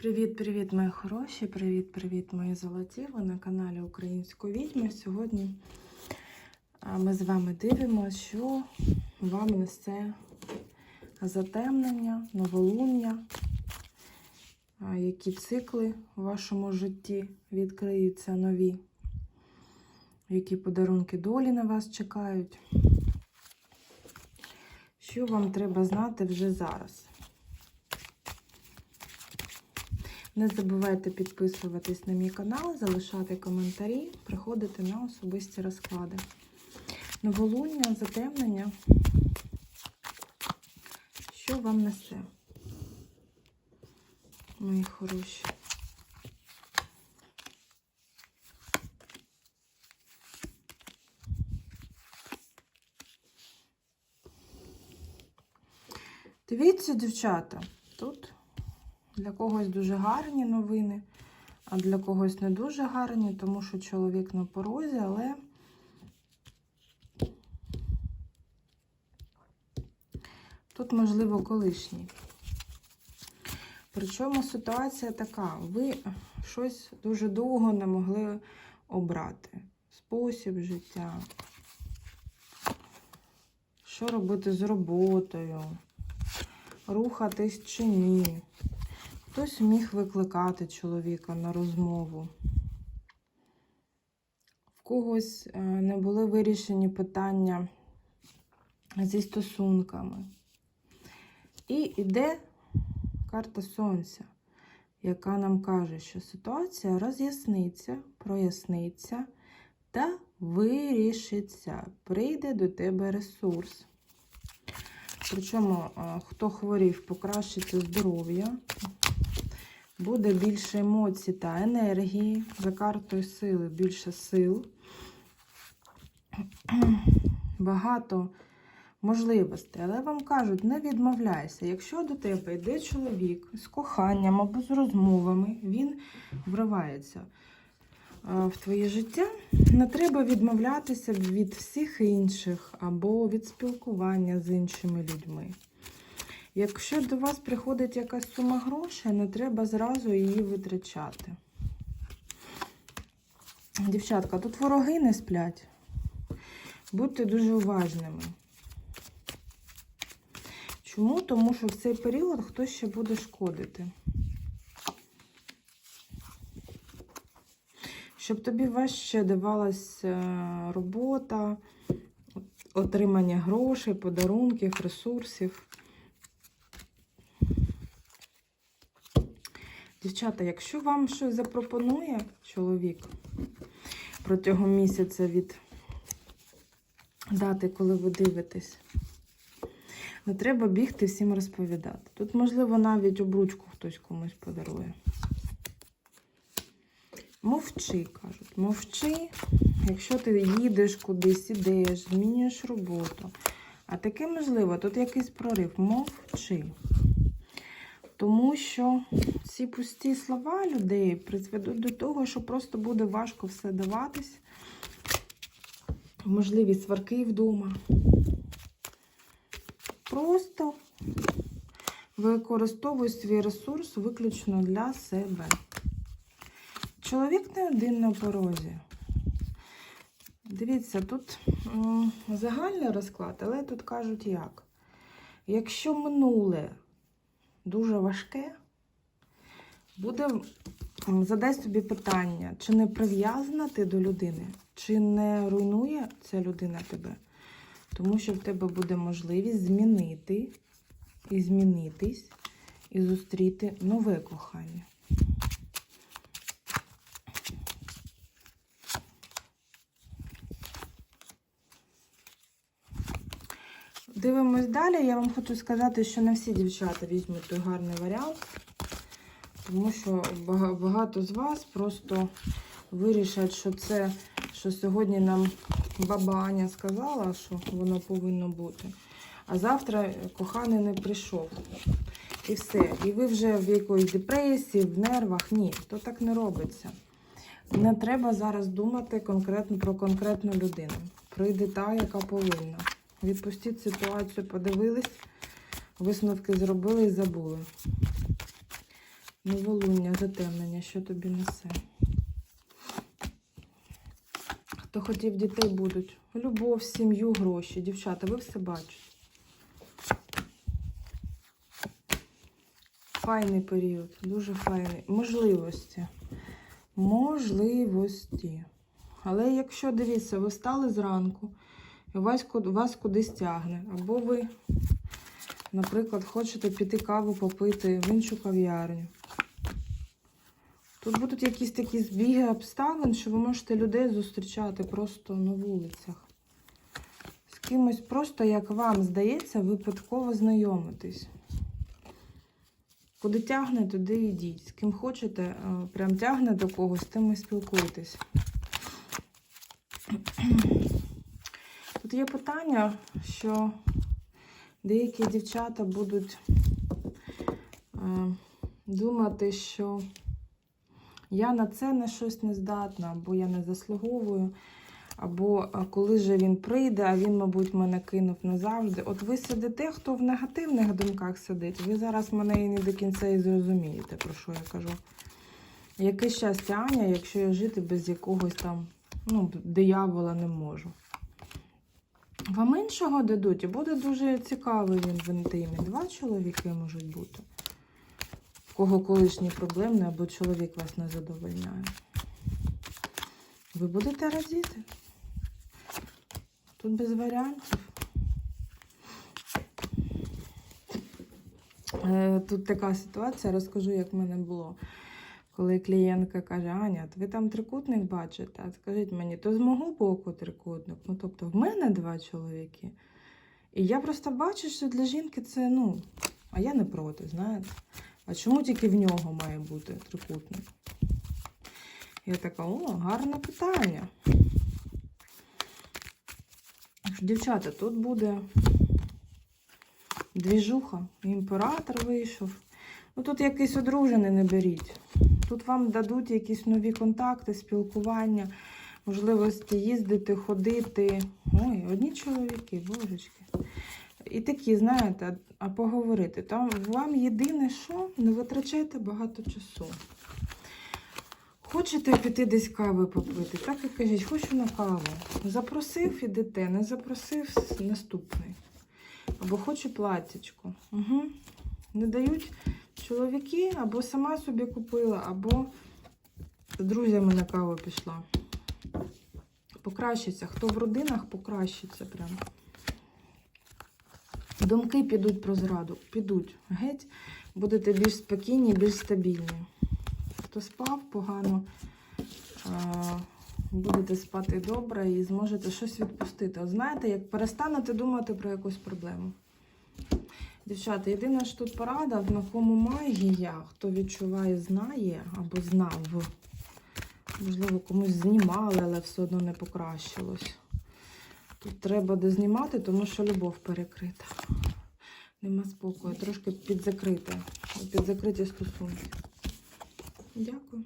Привіт-привіт, мої хороші! Привіт-привіт, мої золоті! Ви на каналі Української відьми. Сьогодні ми з вами дивимося, що вам несе затемнення, новолуння, які цикли в вашому житті відкриються нові, які подарунки долі на вас чекають. Що вам треба знати вже зараз? Не забувайте підписуватись на мій канал, залишати коментарі, приходити на особисті розклади. Новолуння, затемнення. Що вам несе, мої хороші? Дивіться, дівчата, для когось дуже гарні новини, а для когось не дуже гарні, тому що чоловік на порозі, але тут, можливо, колишній. Причому ситуація така: ви щось дуже довго не могли обрати. Спосіб життя. Що робити з роботою? Рухатись чи ні? Хтось міг викликати чоловіка на розмову. В когось е, не були вирішені питання зі стосунками. І йде карта Сонця, яка нам каже, що ситуація роз'ясниться, проясниться та вирішиться. Прийде до тебе ресурс. Причому, е, хто хворів, покращиться здоров'я, буде більше емоцій та енергії. За картою сили більше сил. Багато можливостей. Але вам кажуть, не відмовляйся. Якщо до тебе йде чоловік з коханням або з розмовами, він вривається е, в твоє життя, не треба відмовлятися від всіх інших або від спілкування з іншими людьми. Якщо до вас приходить якась сума грошей, не треба зразу її витрачати. Дівчатка, тут вороги не сплять. Будьте дуже уважними. Чому? Тому що в цей період хтось ще буде шкодити. Щоб тобі важче давалась е, робота, отримання грошей, подарунків, ресурсів. Дівчата, якщо вам щось запропонує чоловік протягом місяця від дати, коли ви дивитесь, не треба бігти всім розповідати. Тут, можливо, навіть обручку хтось комусь подарує. Мовчи, кажуть, мовчи, якщо ти їдеш кудись, ідеш, змінюєш роботу. А таке можливо, тут якийсь прорив. Мовчи. Тому що ці пусті слова людей призведуть до того, що просто буде важко все даватись. Можливі сварки вдома. Просто використовуй свій ресурс виключно для себе. Чоловік не один на порозі. Дивіться, тут загальний розклад, але тут кажуть як. Якщо минуле дуже важке, буде задай собі питання, чи не прив'язана ти до людини, чи не руйнує ця людина тебе. Тому що в тебе буде можливість змінити і змінитись, і зустріти нове кохання. Дивимось далі. Я вам хочу сказати, що не всі дівчата візьмуть той гарний варіант, тому що багато з вас просто вирішать, що це, що сьогодні нам баба Аня сказала, що воно повинно бути. А завтра коханий не прийшов. І все. І ви вже в якоїсь депресії, в нервах. Ні, то так не робиться. Не треба зараз думати конкретно про конкретну людину. Прийде та, яка повинна. Відпустіть ситуацію, подивились, висновки зробили і забули. Новолуння, затемнення, що тобі несе. Хто хотів дітей будуть. Любов, сім'ю, гроші. Дівчата, ви все бачите. Файний період, дуже файний. Можливості. Можливості. Але якщо дивіться, ви стали зранку, і вас, вас кудись тягне, або ви, наприклад, хочете піти каву попити в іншу кав'ярню. Тут будуть якісь такі збіги обставин, що ви можете людей зустрічати просто на вулицях. З кимось просто, як вам здається, випадково знайомитись. Куди тягне, туди йдіть. З ким хочете, е, прям тягне до когось, з тим і спілкуйтесь. Тут є питання, що деякі дівчата будуть е, думати, що я на це на щось не здатна, або я не заслуговую, або коли же він прийде, а він, мабуть, мене кинув назавжди. От ви сидите, хто в негативних думках сидить, ви зараз мене і не до кінця і зрозумієте, про що я кажу. Яке щастя, Аня, якщо я жити без якогось там ну, диявола не можу. Вам іншого дадуть, і буде дуже цікавий він в інтимі. Два чоловіки можуть бути. Кого колишні проблемний або чоловік вас не задовольняє. Ви будете радіти. Тут без варіантів. Е, Тут така ситуація, розкажу, як в мене було. Коли клієнтка каже, Аня, ви там трикутник бачите, а скажіть мені, то з мого боку трикутник. Ну, тобто, в мене два чоловіки. І я просто бачу, що для жінки це, ну, а я не проти, знаєте. А чому тільки в нього має бути трикутник? Я така, о, гарне питання. Дівчата, тут буде двіжуха. Імператор вийшов. Ну тут якийсь одружений не беріть. Тут вам дадуть якісь нові контакти, спілкування, можливості їздити, ходити. Ой, одні чоловіки, божечки. І такі, знаєте, а поговорити. Там вам єдине, що не витрачайте багато часу. Хочете піти десь кави попити, так і кажіть, хочу на каву. Запросив, ідете, не запросив наступний. Або хочу платтячко. Угу. Не дають чоловіки, або сама собі купила, або з друзями на каву пішла. Покращиться. Хто в родинах, покращиться прям. Думки підуть про зраду. Підуть. Геть, будете більш спокійні, більш стабільні. Хто спав погано, будете спати добре і зможете щось відпустити. От знаєте, як перестанете думати про якусь проблему. Дівчата, єдине, що тут порада, на кому магія, хто відчуває, знає або знав. Можливо, комусь знімали, але все одно не покращилось. Тут треба дознімати, тому що любов перекрита. Нема спокою, трошки підзакрита. Підзакриті стосунки. Дякую.